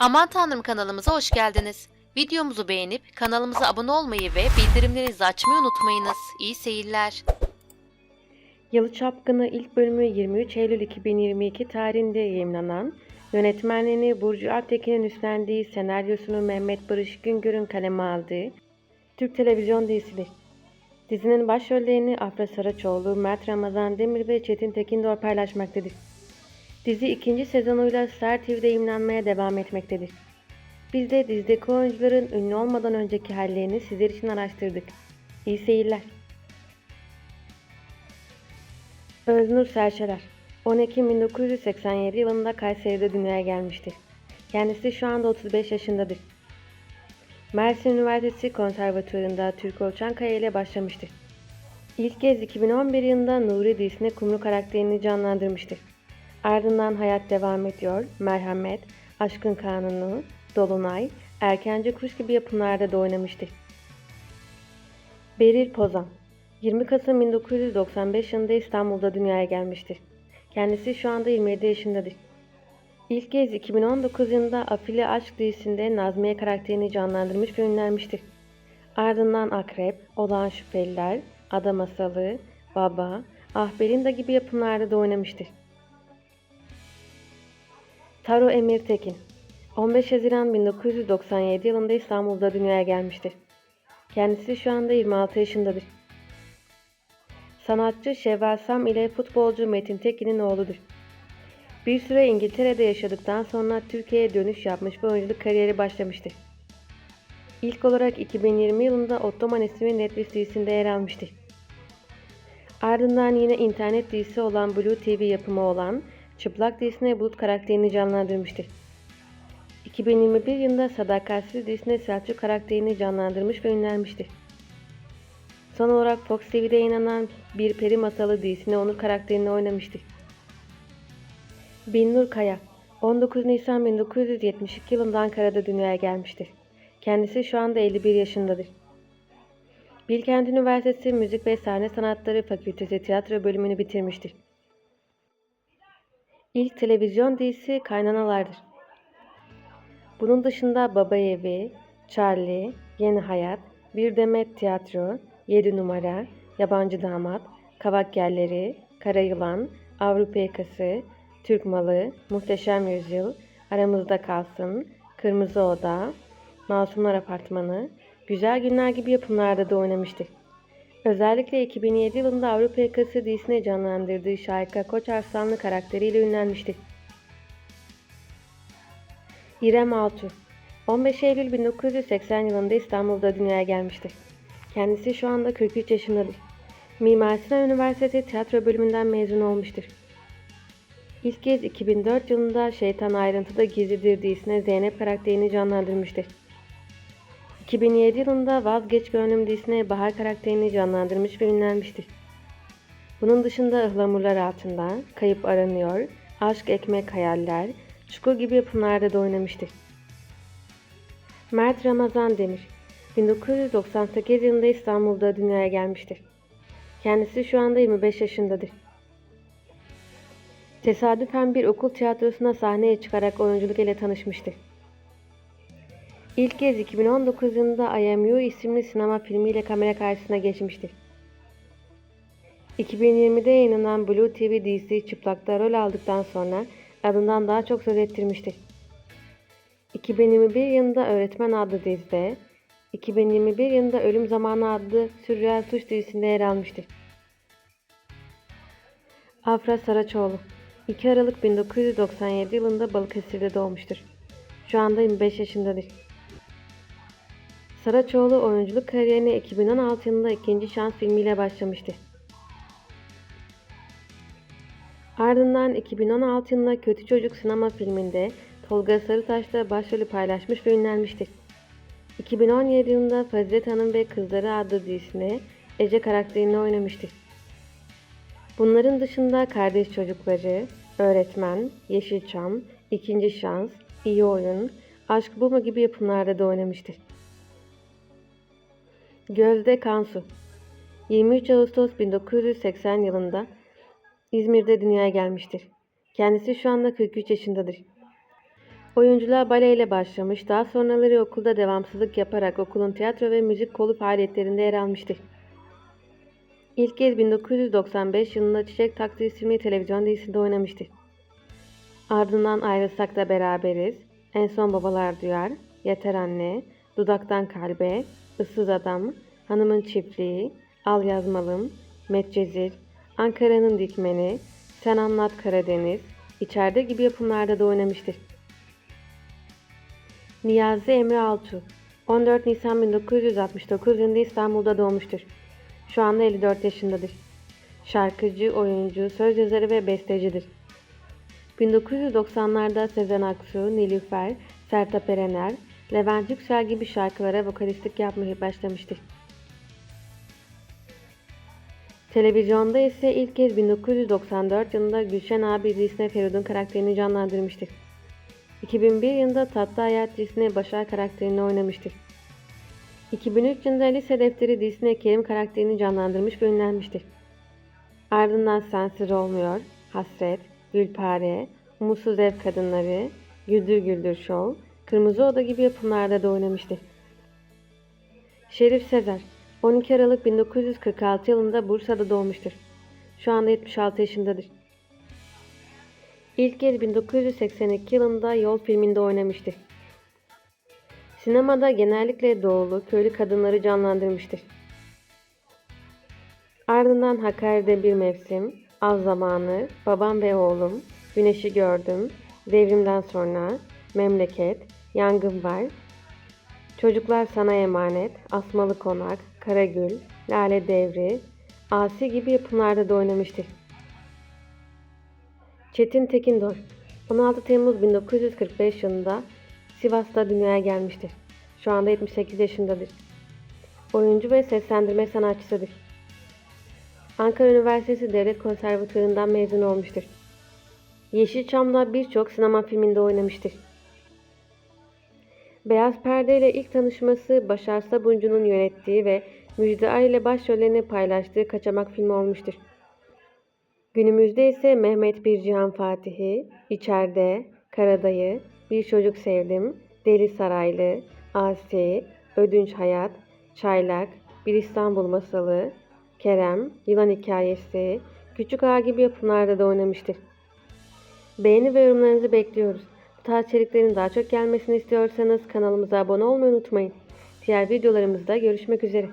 Aman Tanrım kanalımıza hoş geldiniz. Videomuzu beğenip kanalımıza abone olmayı ve bildirimlerinizi açmayı unutmayınız. İyi seyirler. Yalı Çapkını ilk bölümü 23 Eylül 2022 tarihinde yayınlanan, yönetmenliğini Burcu Alptekin'in üstlendiği, senaryosunu Mehmet Barış Güngör'ün kaleme aldığı Türk televizyon dizisidir. Dizinin başrollerini Afra Saraçoğlu, Mert Ramazan Demir ve Çetin Tekindor paylaşmaktadır. Dizi ikinci sezonuyla Star TV'de yayınlanmaya devam etmektedir. Biz de dizideki oyuncuların ünlü olmadan önceki hallerini sizler için araştırdık. İyi seyirler. Öznur Serçeler 10 Ekim 1987 yılında Kayseri'de dünyaya gelmiştir. Kendisi şu anda 35 yaşındadır. Mersin Üniversitesi Konservatuvarı'nda Türk Olçankaya ile başlamıştır. İlk kez 2011 yılında Nuri dizisinde Kumru karakterini canlandırmıştır. Ardından Hayat Devam Ediyor, Merhamet, Aşkın Kanunu, Dolunay, Erkenci Kuş gibi yapımlarda da oynamıştır. Beril Pozan 20 Kasım 1995 yılında İstanbul'da dünyaya gelmiştir. Kendisi şu anda 27 yaşındadır. İlk kez 2019 yılında Afili Aşk dizisinde Nazmiye karakterini canlandırmış ve ünlenmiştir. Ardından Akrep, Olağan Şüpheliler, Ada Masalı, Baba, Ah Belinda gibi yapımlarda da oynamıştır. Taro Emir Tekin 15 Haziran 1997 yılında İstanbul'da dünyaya gelmiştir. Kendisi şu anda 26 yaşındadır. Sanatçı Şevval Sam ile futbolcu Metin Tekin'in oğludur. Bir süre İngiltere'de yaşadıktan sonra Türkiye'ye dönüş yapmış ve oyunculuk kariyeri başlamıştır. İlk olarak 2020 yılında Ottoman ismi Netflix dizisinde yer almıştır. Ardından yine internet dizisi olan Blue TV yapımı olan Çıplak dizisine Bulut karakterini canlandırmıştır. 2021 yılında Sadakatsiz dizisinde Selçuk karakterini canlandırmış ve ünlenmiştir. Son olarak Fox TV'de yayınlanan Bir Peri Masalı dizisinde Onur karakterini oynamıştır. Binnur Kaya 19 Nisan 1972 yılında Ankara'da dünyaya gelmiştir. Kendisi şu anda 51 yaşındadır. Bilkent Üniversitesi Müzik ve Sahne Sanatları Fakültesi Tiyatro bölümünü bitirmiştir. İlk televizyon dizisi Kaynanalardır. Bunun dışında Baba Evi, Charlie, Yeni Hayat, Bir Demet Tiyatro, 7 Numara, Yabancı Damat, Kavak Yerleri, Kara Yılan, Avrupa Yakası, Türk Malı, Muhteşem Yüzyıl, Aramızda Kalsın, Kırmızı Oda, Masumlar Apartmanı, Güzel Günler gibi yapımlarda da oynamıştır. Özellikle 2007 yılında Avrupa Yakası dizisine canlandırdığı Şahika Koç Arslanlı karakteriyle ünlenmiştir. İrem Altuğ 15 Eylül 1980 yılında İstanbul'da dünyaya gelmiştir. Kendisi şu anda 43 yaşındadır. Mimar Sinan Üniversitesi Tiyatro bölümünden mezun olmuştur. İlk kez 2004 yılında Şeytan Ayrıntıda Gizlidir dizisine Zeynep karakterini canlandırmıştır. 2007 yılında Vazgeç Gönlüm dizisine Bahar karakterini canlandırmış ve ünlenmiştir. Bunun dışında Ihlamurlar Altında, Kayıp Aranıyor, Aşk Ekmek Hayaller, Çukur gibi yapımlarda da oynamıştır. Mert Ramazan Demir 1998 yılında İstanbul'da dünyaya gelmiştir. Kendisi şu anda 25 yaşındadır. Tesadüfen bir okul tiyatrosuna sahneye çıkarak oyunculuk ile tanışmıştır. İlk kez 2019 yılında I Am You isimli sinema filmiyle kamera karşısına geçmiştir. 2020'de yayınlanan Blue TV dizisi Çıplak'ta rol aldıktan sonra adından daha çok söz ettirmiştir. 2021 yılında Öğretmen adlı dizide, 2021 yılında Ölüm Zamanı adlı Sürreal Suç dizisinde yer almıştır. Afra Saraçoğlu 2 Aralık 1997 yılında Balıkesir'de doğmuştur. Şu anda 25 yaşındadır. Saraçoğlu oyunculuk kariyerine 2016 yılında ikinci şans filmiyle başlamıştır. Ardından 2016 yılında Kötü Çocuk sinema filminde Tolga Sarıtaş'la başrolü paylaşmış ve ünlenmiştir. 2017 yılında Fazilet Hanım ve Kızları adlı dizisine Ece karakterini oynamıştır. Bunların dışında Kardeş Çocukları, Öğretmen, Yeşilçam, İkinci Şans, İyi Oyun, Aşk Bu gibi yapımlarda da oynamıştır. Gözde Kansu 23 Ağustos 1980 yılında İzmir'de dünyaya gelmiştir. Kendisi şu anda 43 yaşındadır. Oyunculuğa baleyle başlamış, daha sonraları okulda devamsızlık yaparak okulun tiyatro ve müzik kolu faaliyetlerinde yer almıştır. İlk kez 1995 yılında Çiçek Taksi isimli televizyon dizisinde oynamıştır. Ardından Ayrılsak da Beraberiz, En Son Babalar Duyar, Yeter Anne, Dudaktan Kalbe, Issız Adam, Hanımın Çiftliği, Al Yazmalım, Medcezir, Ankara'nın Dikmeni, Sen Anlat Karadeniz, İçeride gibi yapımlarda da oynamıştır. Niyazi Emre Altuğ 14 Nisan 1969 yılında İstanbul'da doğmuştur. Şu anda 54 yaşındadır. Şarkıcı, oyuncu, söz yazarı ve bestecidir. 1990'larda Sezen Aksu, Nilüfer, Sertab Erener, Levent Yüksel gibi şarkılara vokalistlik yapmaya başlamıştır. Televizyonda ise ilk kez 1994 yılında Gülşen abi dizisine Feridun karakterini canlandırmıştır. 2001 yılında Tatlı Hayat dizisine Başar karakterini oynamıştır. 2003 yılında Lise Defteri dizisine Kerim karakterini canlandırmış ve ünlenmiştir. Ardından Sensiz Olmuyor, Hasret, Gülpare, Umutsuz Ev Kadınları, Güldür Güldür Show, Kırmızı Oda gibi yapımlarda da oynamıştır. Şerif Sezer 12 Aralık 1946 yılında Bursa'da doğmuştur. Şu anda 76 yaşındadır. İlk kez 1982 yılında Yol filminde oynamıştır. Sinemada genellikle doğulu, köylü kadınları canlandırmıştır. Ardından Hakkari'de bir mevsim, Az Zamanı, Babam ve Oğlum, Güneşi Gördüm, Devrimden Sonra, Memleket, Yangın Var, Çocuklar Sana Emanet, Asmalı Konak, Karagül, Lale Devri, Asi gibi yapımlarda da oynamıştır. Çetin Tekindor 16 Temmuz 1945 yılında Sivas'ta dünyaya gelmiştir. Şu anda 78 yaşındadır. Oyuncu ve seslendirme sanatçısıdır. Ankara Üniversitesi Devlet Konservatuvarı'ndan mezun olmuştur. Yeşilçam'da birçok sinema filminde oynamıştır. Beyaz Perde ile ilk tanışması Başar Sabuncu'nun yönettiği ve Müjde Ar ile başrollerini paylaştığı kaçamak filmi olmuştur. Günümüzde ise Mehmet Bir Cihan Fatihi, İçeride, Karadayı, Bir Çocuk Sevdim, Deli Saraylı, Asi, Ödünç Hayat, Çaylak, Bir İstanbul Masalı, Kerem, Yılan Hikayesi, Küçük Ağa gibi yapımlarda da oynamıştır. Beğeni ve yorumlarınızı bekliyoruz. Tarz içeriklerin daha çok gelmesini istiyorsanız kanalımıza abone olmayı unutmayın. Diğer videolarımızda görüşmek üzere.